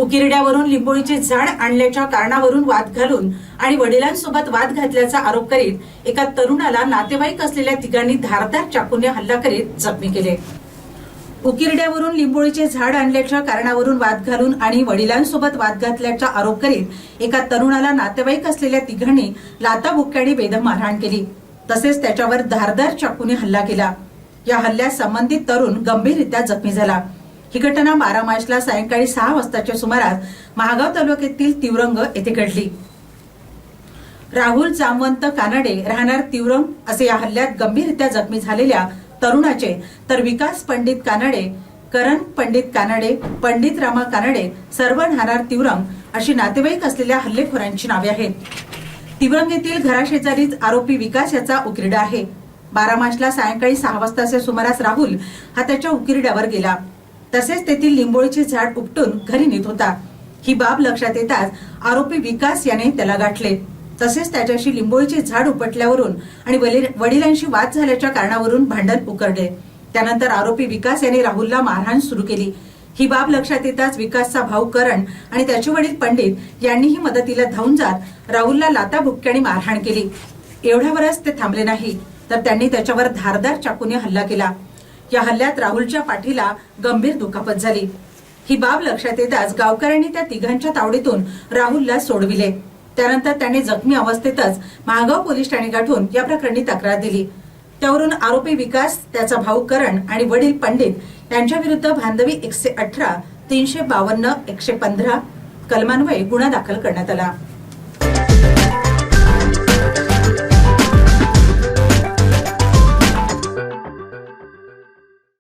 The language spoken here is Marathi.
उकिरड्यावरून लिंबोळीचे झाड आणल्याच्या कारणावरून वाद घालून आणि वडिलांसोबत वाद घातल्याचा आरोप करीत एका तरुणाला नातेवाईक असलेल्या तिघांनी धारदार चाकूने हल्ला करीत जखमी केले. उकिरड्यावरून लिंबोळीचे झाड आणल्याच्या कारणावरून वाद घालून आणि वडिलांसोबत वाद घातल्याचा आरोप करीत एका तरुणाला नातेवाईक असलेल्या तिघांनी लाताबुक्क्याने बेदम मारहाण केली. तसेच त्याच्यावर धारदार चाकूने हल्ला केला. या हल्ल्यात संबंधित तरुण गंभीररित्या जखमी झाला. ही घटना बारा मार्चला सायंकाळी सहा वाजताच्या सुमारास महागाव तालुक्यातील तिवरंग येथे घडली. राहुल जामवंत कानडे राहणार तिवरंग असे या हल्ल्यात गंभीररित्या जखमी झालेल्या तरुणाचे तर विकास पंडित कानडे करण पंडित कानडे पंडित रामा कानडे सर्व राहणार तिवरंग अशी नातेवाईक असलेल्या हल्लेखोरांची नावे आहेत. तिवरंग येथील घराशेजारीच आरोपी विकास याचा उकिरडा आहे. बारा मार्चला सायंकाळी सहा वाजताच्या सुमारास राहुल हा त्याच्या उकिरड्यावर गेला. तसेच तेथील लिंबोळीचे झाड उपटून घरी नेत होता. ही बाब लक्षात येताच आरोपी विकास याने त्याला गाठले. तसेच त्याच्याशी लिंबोळीचे झाड उपटल्यावरून आणि वडील- वडिलांशी वाद झाल्याच्या कारणावरून भांडण उकरले. त्यानंतर आरोपी विकास याने राहुलला मारहाण सुरू केली. ही बाब लक्षात येताच विकासचा भाऊ करण आणि त्याचे वडील पंडित यांनीही मदतीला धावून जात राहुलला लाता भुक्क्याने मारहाण केली. एवढ्यावरच ते थांबले नाही. तर त्यांनी त्याच्यावर धारदार चाकूने हल्ला केला. या हल्ल्यात राहुलच्या पाठीला गंभीर दुखापत झाली. ही बाब लक्षात येताच गावकऱ्यांनी त्या तिघांच्या तावडीतून राहुलला सोडविले. त्यानंतर त्याने जखमी अवस्थेतच महागाव पोलीस ठाणे गाठून या प्रकरणी तक्रार दिली. त्यावरून आरोपी विकास त्याचा भाऊ करण आणि वडील पंडित यांच्या विरुद्ध भांदवी एकशे अठरा तीनशे बावन्न एकशे पंधरा कलमान्वये गुन्हा दाखल करण्यात आला.